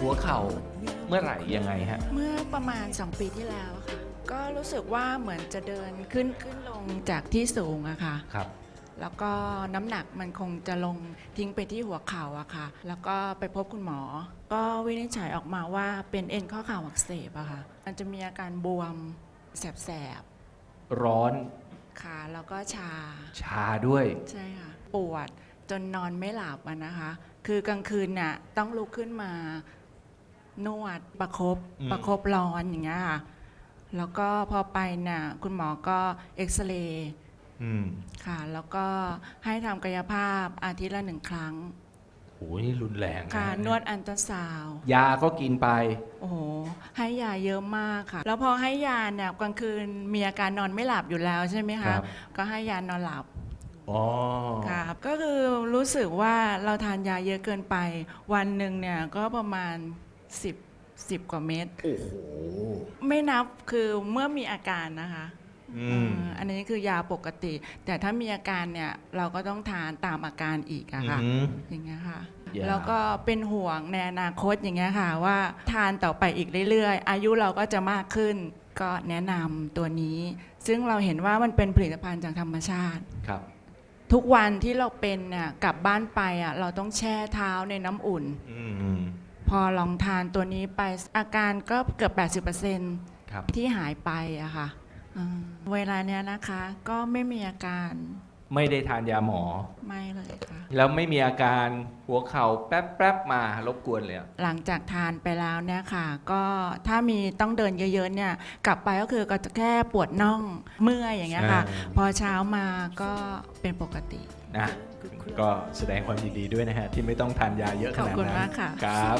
หัวเข่าเมื่อไหร่ยังไงฮะ เมื่อประมาณ 2 ปีที่แล้วค่ะ ก็รู้สึกว่าเหมือนจะเดินขึ้นขึ้นลงจากที่สูงอะค่ะ ครับ แล้วก็น้ำหนักมันคงจะลงทิ้งไปที่หัวเข่าอะค่ะ แล้วก็ไปพบคุณหมอ ก็วินิจฉัยออกมาว่าเป็นเอ็นข้อเข่าอักเสบอะค่ะ มันจะมีอาการบวมแสบร้อนๆขาแล้วก็ชา ชาด้วย ใช่ค่ะ ปวดจนนอนไม่หลับอะนะคะ คือกลางคืนน่ะต้องลุกขึ้นมา นวดประครบอืม ประครบร้อนอย่างเงี้ยค่ะแล้วก็พอไปน่ะคุณหมอก็เอ็กซเรย์อืมค่ะ แล้วก็ให้ทำกายภาพอาทิตย์ละหนึ่งครั้งโหนี่รุนแรงนะค่ะนวดอันตราซาวด์ยาก็กินไป โอ้โหให้ยาเยอะมากค่ะ แล้วพอให้ยาเนี่ยกลางคืนมีอาการนอนไม่หลับอยู่แล้วใช่ไหมคคะรับก็ให้ยานอนหลับ อ๋อ ครับก็คือรู้สึกว่าเราทานยาเยอะเกินไป วันหนึ่งเนี่ยก็ประมาณ 10 10กว่าเม็ดโอ้โห ไม่นับคือเมื่อมีอาการนะคะอืม เอออันนี้คือยาปกติ แต่ถ้ามีอาการเนี่ยเราก็ต้องทานตามอาการอีกอะค่ะ อืม อย่างเงี้ยค่ะ ยาแล้วก็เป็นห่วงในอนาคตอย่างเงี้ยค่ะ ว่าทานต่อไปอีกเรื่อยๆ อายุเราก็จะมากขึ้น ก็แนะนำตัวนี้ ซึ่งเราเห็นว่ามันเป็นผลิตภัณฑ์จากธรรมชาติ ครับ ทุกวันที่เราเป็นเนี่ยกลับบ้านไปอะเราต้องแช่เท้าในน้ำอุ่น อืมอืม พอลองทานตัวนี้ไปอาการก็เกือบ80%ครับที่หายไปอะค่ะอืมเวลาเนี้ยนะคะก็ไม่มีอาการ ไม่ได้ทานยาหมอ ไม่เลยค่ะ แล้วไม่มีอาการหัวเข่าแป๊บแป๊บๆมารบกวนเลยอะหลังจากทานไปแล้วเนี่ยค่ะ ก็ถ้ามีต้องเดินเยอะๆเนี่ย กลับไปก็คือก็จะแค่ปวดน่องเมื่อยอย่างเงี้ยค่ะ พอเช้ามาก็เป็นปกติ นะก็แสดงความยินดีด้วยนะฮะ ที่ไม่ต้องทานยาเยอะขนาดนั้นขอบคุณมากค่ะ ครับ